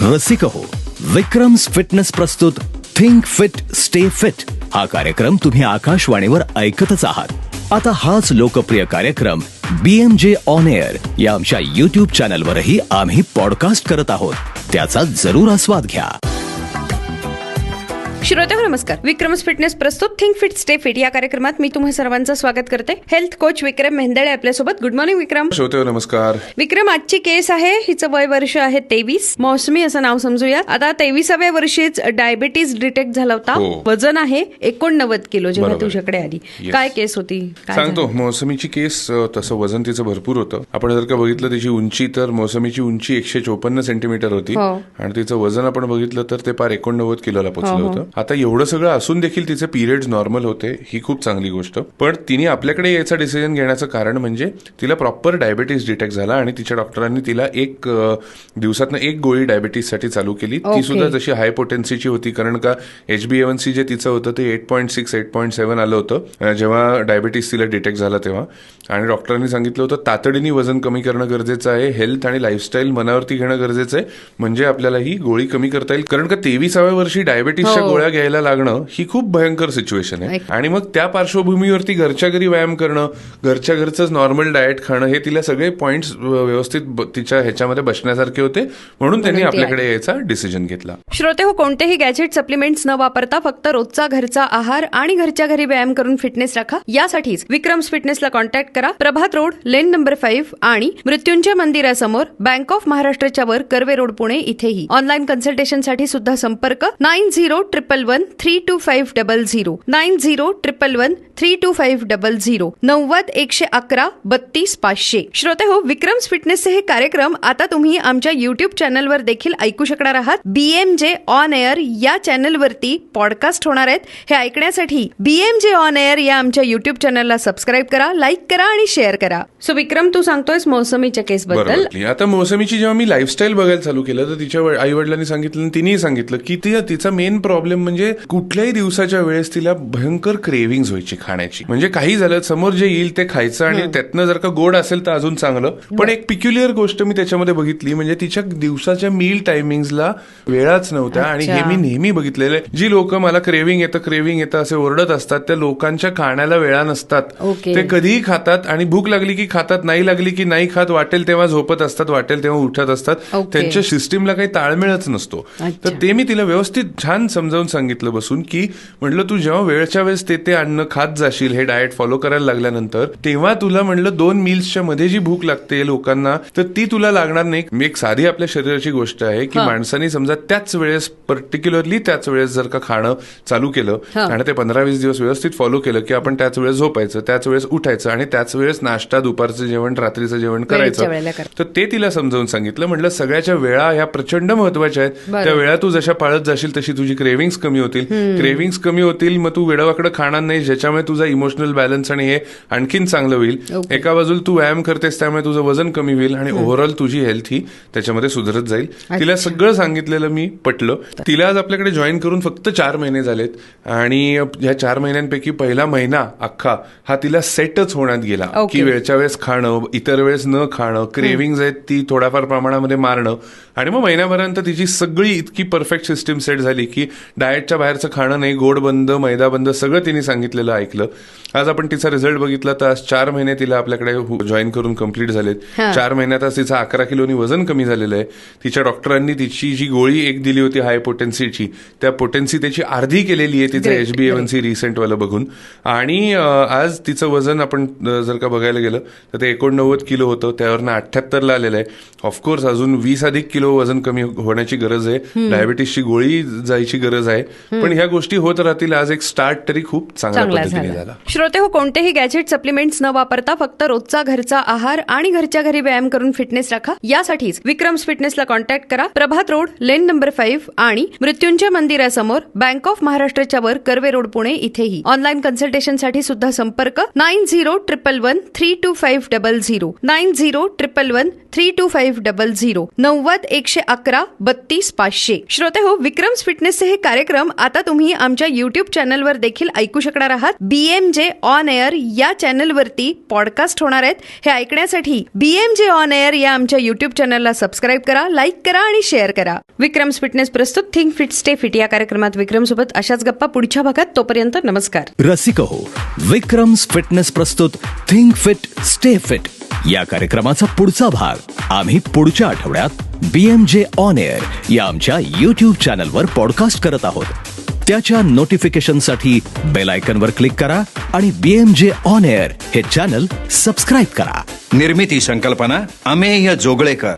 रसिक हो विक्रम्स फिटनेस प्रस्तुत थिंक फिट स्टे फिट. हा कार्यक्रम तुम्ही आकाशवाणीवर ऐकतच आहात. आता हाच लोकप्रिय कार्यक्रम बीएमजे ऑन एअर या आमच्या युट्यूब चॅनलवरही आम्ही पॉडकास्ट करत आहोत. त्याचा जरूर आस्वाद घ्या. श्रोते नमस्कार. विक्रमस फिटनेस प्रस्तुत थिंक फिट स्टे फिट या कार्यक्रमात मी तुम्हा सर्वांचं स्वागत करते. हेल्थ कोच विक्रम मेहंदळे आपल्यासोबत. Good morning Vikram. श्रोते हो, नमस्कार. विक्रम आजची केस आहे. हिचं वय वर्ष आहे तेवीस. मौसमी असं नाव समजूया आता तेविसाव्या वर्षीच डायबिटीज डिटेक्ट झाला होता. हो. वजन आहे एकोणनव्वद किलो जेव्हा. तुझ्याकडे आली. काय केस होती? सांगतो? मोसमीची केस तसं वजन तिचं भरपूर होतं. आपण जर का बघितलं तिची उंची तर मोसमीची उंची एकशे चोपन्न सेंटीमीटर होती. हो. आणि तिचं वजन आपण बघितलं तर ते पार एकोणनव्वद किलोला पोहोचलं होतं. आता एवढं सगळं असून देखील तिचे पिरियड नॉर्मल होते ही खूप चांगली गोष्ट पण तिने आपल्याकडे याचा डिसिजन घेण्याचं कारण म्हणजे तिला प्रॉपर डायबिटीस डिटेक्ट झाला आणि तिच्या डॉक्टरांनी तिला एक दिवसातनं एक गोळी डायबिटीससाठी चालू केली ती. सुद्धा जशी हाय पोटेन्सीची होती कारण का एच बी एवन सी जे तिचं होतं ते eight point six eight point seven आलं होतं जेव्हा डायबिटीस तिला डिटेक्ट झाला तेव्हा आणि डॉक्टरांनी सांगितलं होतं तातडीने वजन कमी करणं गरजेचं आहे हेल्थ आणि लाईफस्टाईल मनावरती घेणं गरजेचं आहे म्हणजे आपल्याला ही गोळी कमी करता येईल कारण का तेविसाव्या वर्षी डायबिटीसच्या हो. गोळ्या घ्यायला लागणं ही खूप भयंकर सिच्युएशन आहे. आणि मग त्या पार्श्वभूमीवरती घरच्या घरी व्यायाम करणं घरच्या घरचंच नॉर्मल डाएट खाणं हे तिला सगळे पॉइंट्स व्यवस्थित तिच्या ह्याच्यामध्ये बसण्यासारखे होते. म्हणून त्यांनी आपल्याकडे यायचा डिसिजन घेतला. श्रोते हो कोणतेही गॅजेट सप्लिमेंट्स न वापरता फक्त रोजचा घरचा आहार आणि घरच्या घरी व्यायाम करून फिटनेस राखा. यासाठीच विक्रम्स फिटनेसला कॉन्टॅक्ट करा. Prabhat road lane number five आणि मृत्युंजय मंदिरासमोर बँक ऑफ महाराष्ट्राच्या वर कर्वे रोड पुणे इथेही. ऑनलाईन कन्सल्टेशनसाठी सुद्धा संपर्क nine zero triple one three two five double zero nine zero triple one three two five double zero नव्वद एकशे अकरा बत्तीस पाचशे श्रोते हो विक्रम्स फिटनेसचे हे कार्यक्रम आता तुम्ही आमच्या युट्यूब चॅनलवर देखील ऐकू शकणार आहात बीएमजे ऑन एअर या चॅनलवरती पॉडकास्ट होणार आहेत हे ऐकण्यासाठी बीएमजे ऑन एअर या आमच्या युट्यूब चॅनलला सबस्क्राईब करा लाईक करा आणि शेअर करा सो विक्रम तू सांगतोयस मोसमीच्या केस बद्दल आता मोसमीची जेव्हा मी लाईफस्टाईल बघायला चालू केलं तर तिच्या आई वडिलांनी सांगितलं तिनेही सांगितलं की तिचा मेन प्रॉब्लेम म्हणजे कुठल्याही दिवसाच्या वेळेस तिला भयंकर क्रेविंग व्हायची खाण्याची म्हणजे काही झालं समोर जे येईल ते खायचं आणि त्यातनं जर का गोड असेल तर अजून चांगलं पण एक पिक्युलियर गोष्ट मी त्याच्यामध्ये बघितली म्हणजे तिच्या दिवसाच्या मील टायमिंगला वेळाच नव्हत्या आणि हे. मी नेहमी बघितलेलं आहे जी लोक मला क्रेविंग येतं क्रेविंग येतं असे ओरडत असतात त्या लोकांच्या खाण्याला वेळा नसतात. ते कधीही खातात आणि भूक लागली की खातात नाही लागली की नाही खात वाटेल तेव्हा झोपत असतात वाटेल तेव्हा उठत असतात. त्यांच्या सिस्टीमला काही ताळमेळच नसतो. तर ते मी तिला व्यवस्थित छान समजावून सांगितलं बसून की म्हटलं तू जेव्हा वेळच्या वेळेस ते ते अन्न खात जाशील हे डाएट फॉलो करायला लागल्यानंतर तेव्हा तुला म्हणलं दोन मिल्सच्या मध्ये जी भूक लागते लोकांना तर ती तुला लागणार नाही मी एक साधी आपल्या शरीराची गोष्ट आहे की माणसाने समजा त्याच वेळेस पर्टिक्युलरली त्याच वेळेस जर का खाणं चालू केलं. आणि ते पंधरा वीस दिवस व्यवस्थित फॉलो केलं की आपण त्याच वेळेस झोपायचं त्याच वेळेस उठायचं आणि त्याच वेळेस नाश्ता दुपारचं जेवण रात्रीचं जेवण करायचं कर. तर ते तिला समजावून सांगितलं म्हटलं सगळ्याच्या वेळा ह्या प्रचंड महत्त्वाच्या आहेत. त्या वेळा तू जशा पाळत जाशील तशी तुझी क्रेविंग्स कमी होतील. क्रेविंग्स कमी होतील मग तू वेळावाकडे खाणार नाही ज्याच्यामुळे तुझा इमोशनल बॅलन्स आणि हे आणखीन चांगलं होईल. एका बाजूला तू व्यायाम करतेस त्यामुळे तुझं वजन कमी होईल आणि ओव्हरऑल तुझी हेल्थ ही त्याच्यामध्ये सुधारत जाईल. तिला सगळं सांगितलेलं मी पटलं. तिला आज आपल्याकडे जॉईन करून फक्त चार महिने झालेत आणि ह्या चार महिन्यांपैकी पहिला महिना अख्खा हा तिला सेटच होण्यात गेला. की वेळच्या वेळेस खाणं इतर वेळेस न खाणं क्रेविंग्ज आहेत ती थोड्याफार प्रमाणामध्ये मारणं. आणि मग महिन्याभरानंतर तिची सगळी इतकी परफेक्ट सिस्टीम सेट झाली की डाएटच्या बाहेरचं खाणं नाही गोड बंद मैदा बंद सगळं तिने सांगितलेलं ऐकलं. आज आपण तिचा रिझल्ट बघितला तर आज चार महिने तिला आपल्याकडे जॉईन करून कंप्लीट झालेत. हा. चार महिन्यात आज तिचं अकरा किलोनी वजन कमी झालेलं आहे. तिच्या डॉक्टरांनी तिची जी गोळी एक दिली होती हाय पोटेन्सीची त्या पोटेन्सी त्याची अर्धी केलेली आहे तिचं H B A one C recent वाला बघून. आणि आज तिचं वजन आपण जर का बघायला गेलं तर ते एकोणनव्वद किलो होतं त्यावरनं अठ्ठ्याहत्तरला आलेलं आहे. ऑफकोर्स अजून वीस अधिक किलो वजन कमी होण्याची गरज आहे. डायबिटीसची गोळी जायची गरज आहे. पण ह्या गोष्टी होत राहतील आज एक स्टार्ट तरी खूप चांगल्या चांगला पद्धतीने झाला. झाला. श्रोते हो कोणतेही गॅजेट सप्लिमेंट्स न वापरता फक्त रोजचा घरचा आहार आणि घरच्या घरी व्यायाम करून फिटनेस राखा. यासाठीच विक्रम्स फिटनेसला कॉन्टॅक्ट करा. Prabhat road lane number five आणि मृत्युंजय मंदिरासमोर बँक ऑफ महाराष्ट्राच्या वर कर्वे रोड पुणे इथेही. ऑनलाईन कन्सल्टेशनसाठी सुद्धा संपर्क nine zero triple one three two five double zero nine zero triple one three two five double zero नव्वद एकशे अकरा बत्तीस पाचशे. श्रोते हो विक्रम्स फिटनेसचे हे कार्यक्रम आता तुम्ही आमच्या युट्यूब चॅनलवर देखील ऐकू शकणार आहात. बीएम जे ऑन एअर या चॅनलवरती पॉडकास्ट होणार आहेत. हे ऐकण्यासाठी बीएम जे ऑन एअर या आमच्या युट्यूब चॅनलला सबस्क्राईब करा लाईक करा आणि शेअर करा. विक्रम फिटनेस प्रस्तुत थिंक फिट स्टे फिट या कार्यक्रमात विक्रम सोबत अशाच गप्पा पुढच्या भागात. तोपर्यंत नमस्कार. रसिक हो विक्रम्स फिटनेस प्रस्तुत थिंक फिट स्टे फिट या कार्यक्रमाचा पुढचा भाग आम्ही पुढच्या आठवड्यात बीएमजे ऑन एअर या आमच्या युट्यूब चॅनलवर पॉडकास्ट करत आहोत. त्याच्या नोटिफिकेशनसाठी बेल आयकनवर क्लिक करा आणि बीएमजे ऑन एअर हे चॅनल सबस्क्राईब करा. निर्मिती संकल्पना अमेय जोगळेकर.